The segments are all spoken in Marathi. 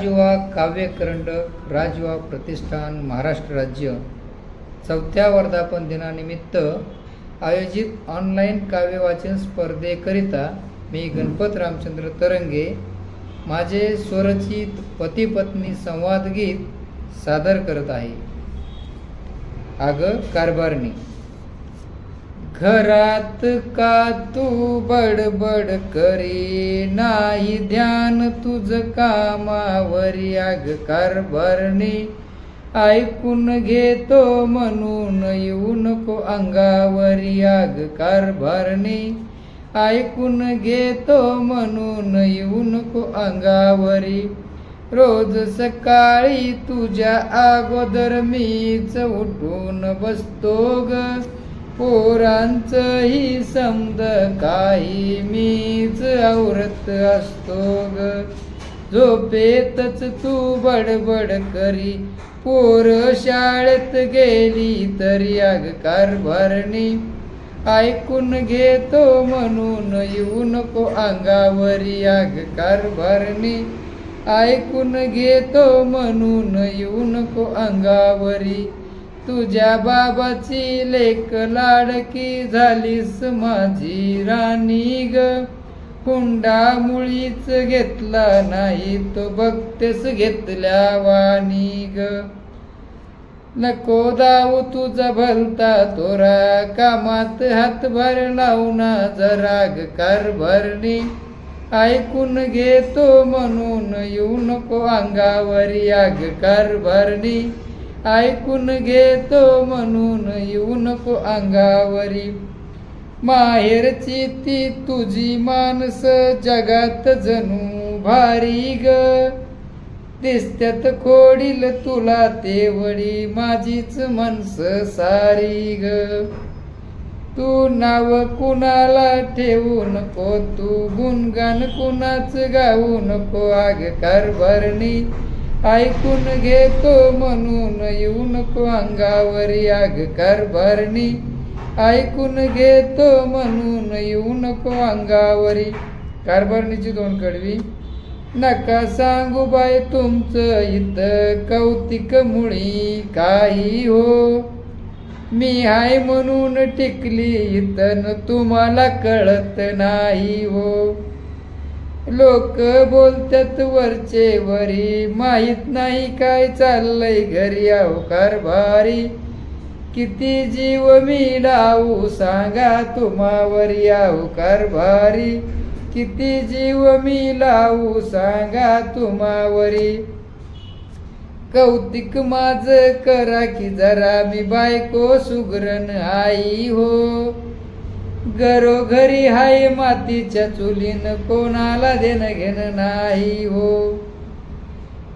राजयुवा काव्यकरंडक राजयुवा प्रतिष्ठान महाराष्ट्र राज्य. चौथ्या वर्धापन दिनानिमित्त आयोजित ऑनलाईन काव्यवाचन स्पर्धेकरिता मी गणपत रामचंद्र तरंगे माझे स्वरचित पती पत्नी संवाद गीत सादर करत आहे. अगं कारभारणी. घरात का तू बडबड करी? नाही ध्यान तुझ कामावरी आग कारभारणी ऐकून घेतो म्हणून येऊ नको अंगावरी आग कारभारणी ऐकून घेतो म्हणून येऊ नको अंगावरी. रोज सकाळी तुझ्या अगोदर मीच उठून बसतो ग. पोरांचंही समद काही मीच औरत असतो ग. झोपेतच तू बडबड करी. पोर शाळेत गेली तरी अग कारभारणी ऐकून घेतो म्हणून येऊ नको अंगावरी आग कारभारणी ऐकून घेतो म्हणून येऊ नको अंगावरी. तुझ्या बाबाची लेक लाडकी झालीस माझी राणी ग. हुंडा मुळीच घेतला नाही तो बघतेस घेतल्या वाणी ग. नको दाऊ तुझा भलता तोरा कामात हातभार लावना जराग कारभारणी ऐकून घेतो म्हणून येऊ नको अंगावर आग कारभारणी ऐकून घेतो म्हणून येऊ नको अंगावरी. माहेरची ती तुझी माणस जगात जणू भारी ग. दिसत्यात खोडील तुला तेवढी माझीच मनस सारी ग. तू नाव कुणाला ठेवू नको? तू गुणगान कुणाच गाऊ नको? आग कारभारणी ऐकून घेतो म्हणून येऊ नको अंगावरी आग कारभारणी ऐकून घेतो म्हणून येऊ नको अंगावरी. कारभारणीची दोन कडवी. नका सांगू बाय तुमचं इथं कौतिक मुळी काही हो. मी हाय म्हणून टिकली इथं तुम्हाला कळत नाही हो. लोक बोलतात वरचे वरी. माहीत नाही काय चाललंय घरी आहो कारभारी किती जीव मी लावू सांगा तुम्हावरी आहो कारभारी किती जीव मी लावू सांगा तुम्हावरी. कौतिक माझ करा की जरा मी बायको सुगरण आई हो. घरोघरी हाय मातीच्या चुलीन कोणाला देणं घेणं नाही हो.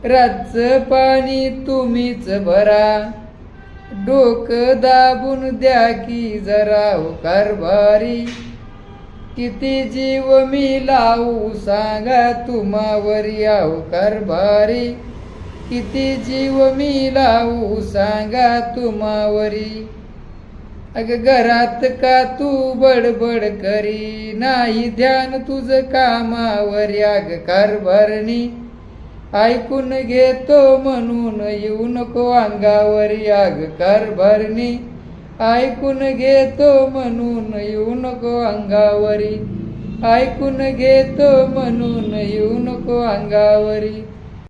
रातचं पाणी तुम्हीच भरा. डोकं दाबून द्या की जरा हो कारभारी किती जीव मी लावू सांगा तुम्हावर आहो कारभारी किती जीव मी लावू सांगा तुम्हावरी. अग घरात का तू बडबड करी? नाही ध्यान तुझ कामावरी कर कारभारणी ऐकून घेतो म्हणून येऊ नको अंगावरी आग कारभारणी ऐकून घेतो म्हणून येऊ नको अंगावरी ऐकून घेतो म्हणून येऊ नको अंगावरी.